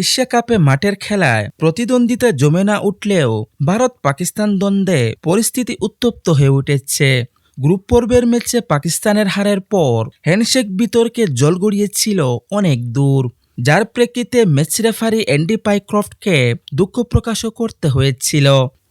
Asia কাপে মাঠের খেলায় প্রতিদ্বন্দ্বিতা জমে না উঠলেও ভারত পাকিস্তান দ্বন্দ্বে পরিস্থিতি উত্তপ্ত হয়ে উঠেছে। গ্রুপ পর্বের ম্যাচে পাকিস্তানের হারের পর হ্যান্ডশেক বিতর্কে জল গড়িয়েছিল অনেক দূর, যার প্রেক্ষিতে ম্যাচ রেফারি অ্যান্ডি পাইক্রফটকে দুঃখ প্রকাশও করতে হয়েছিল।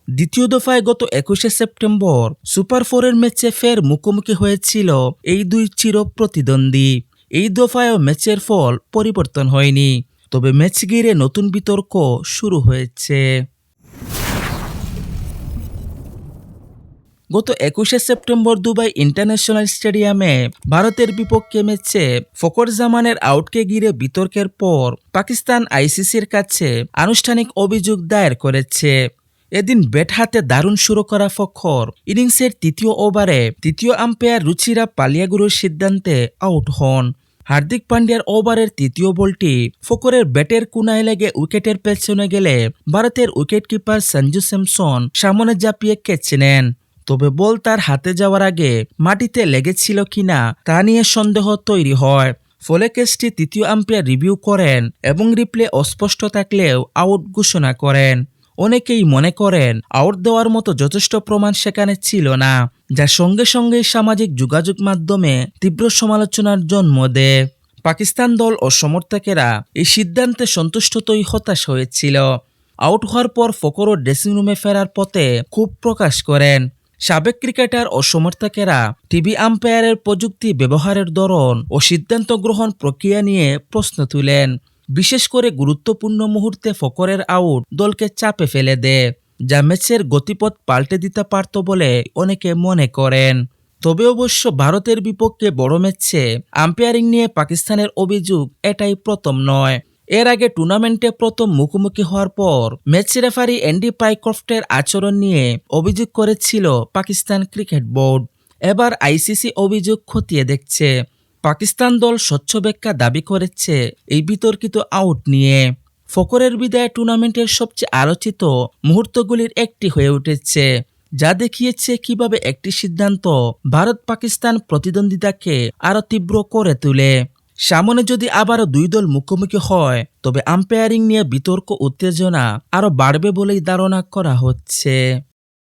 দ্বিতীয় দফায় গত একুশে সেপ্টেম্বর সুপার ফোরের ম্যাচে ফের মুখোমুখি হয়েছিল এই দুই চির প্রতিদ্বন্দ্বী। এই দফায়ও ম্যাচের ফল পরিবর্তন হয়নি। তবে ম্যাচ ঘিরে নতুন বিতর্ক শুরু হয়েছে। গত একুশে সেপ্টেম্বর দুবাই ইন্টারন্যাশনাল স্টেডিয়ামে ভারতের বিপক্ষে ম্যাচে ফকর জামানের আউটকে ঘিরে বিতর্কের পর পাকিস্তান আইসিসির কাছে আনুষ্ঠানিক অভিযোগ দায়ের করেছে। এদিন ব্যাট হাতে দারুণ শুরু করা ফখর। ইনিংসের তৃতীয় ওভারে তৃতীয় আম্পায়ার রুচিরা পালিয়াগুরুর সিদ্ধান্তে আউট হন। হার্দিক পান্ডিয়ার ওভারের তৃতীয় বলটি ফকরের ব্যাটের কুনায় লেগে উইকেটের পেছনে গেলে ভারতের উইকেট কিপার সঞ্জু স্যামসন সামনে জাপিয়ে ক্যাচ নেন তবে বল তার হাতে যাওয়ার আগে মাটিতে লেগেছিল কিনা তা নিয়ে সন্দেহ তৈরি হয়। ফলে কেসটি তৃতীয় আম্পায়ার রিভিউ করেন এবং রিপ্লে অস্পষ্ট থাকলেও আউট ঘোষণা করেন। অনেকেই মনে করেন আউট দেওয়ার মতো যথেষ্ট প্রমাণ সেখানে ছিল না, যা সঙ্গে সঙ্গে সামাজিক যোগাযোগ মাধ্যমে তীব্র সমালোচনার জন্ম দেয়। পাকিস্তান দল ও সমর্থকেরা এই সিদ্ধান্তে সন্তুষ্টতই হতাশ হয়েছিল। আউট হওয়ার পর ফকরও ড্রেসিং রুমে ফেরার পথে খুব প্রকাশ করেন। সাবেক ক্রিকেটার ও সমর্থকেরা টিভি আম্পায়ারের প্রযুক্তি ব্যবহারের ধরন ও সিদ্ধান্ত গ্রহণ প্রক্রিয়া নিয়ে প্রশ্ন তুলেন। বিশেষ করে গুরুত্বপূর্ণ মুহূর্তে ফকরের আউট দলকে চাপে ফেলে দেয় যা ম্যাচের গতিপথ পাল্টে দিতে পারত বলে অনেকে মনে করেন। তবে অবশ্য ভারতের বিপক্ষে বড় ম্যাচে আম্পায়ারিং নিয়ে পাকিস্তানের অভিযোগ এটাই প্রথম নয়। এর আগে টুর্নামেন্টে প্রথম মুখোমুখি হওয়ার পর ম্যাচ রেফারি অ্যান্ডি পাইক্রফটের আচরণ নিয়ে অভিযোগ করেছিল পাকিস্তান ক্রিকেট বোর্ড। এবার আইসিসি অভিযোগ খতিয়ে দেখছে। পাকিস্তান দল স্বচ্ছ ব্যাখ্যা দাবি করেছে এই বিতর্কিত আউট নিয়ে। ফকরের বিদায় টুর্নামেন্টের সবচেয়ে আলোচিত মুহূর্তগুলির একটি হয়ে উঠেছে, যা দেখিয়েছে কীভাবে একটি সিদ্ধান্ত ভারত পাকিস্তান প্রতিদ্বন্দ্বিতাকে আরও তীব্র করে তোলে। সামনে যদি আবারও দুই দল মুখোমুখি হয়, তবে আম্পায়ারিং নিয়ে বিতর্ক উত্তেজনা আরও বাড়বে বলেই ধারণা করা হচ্ছে।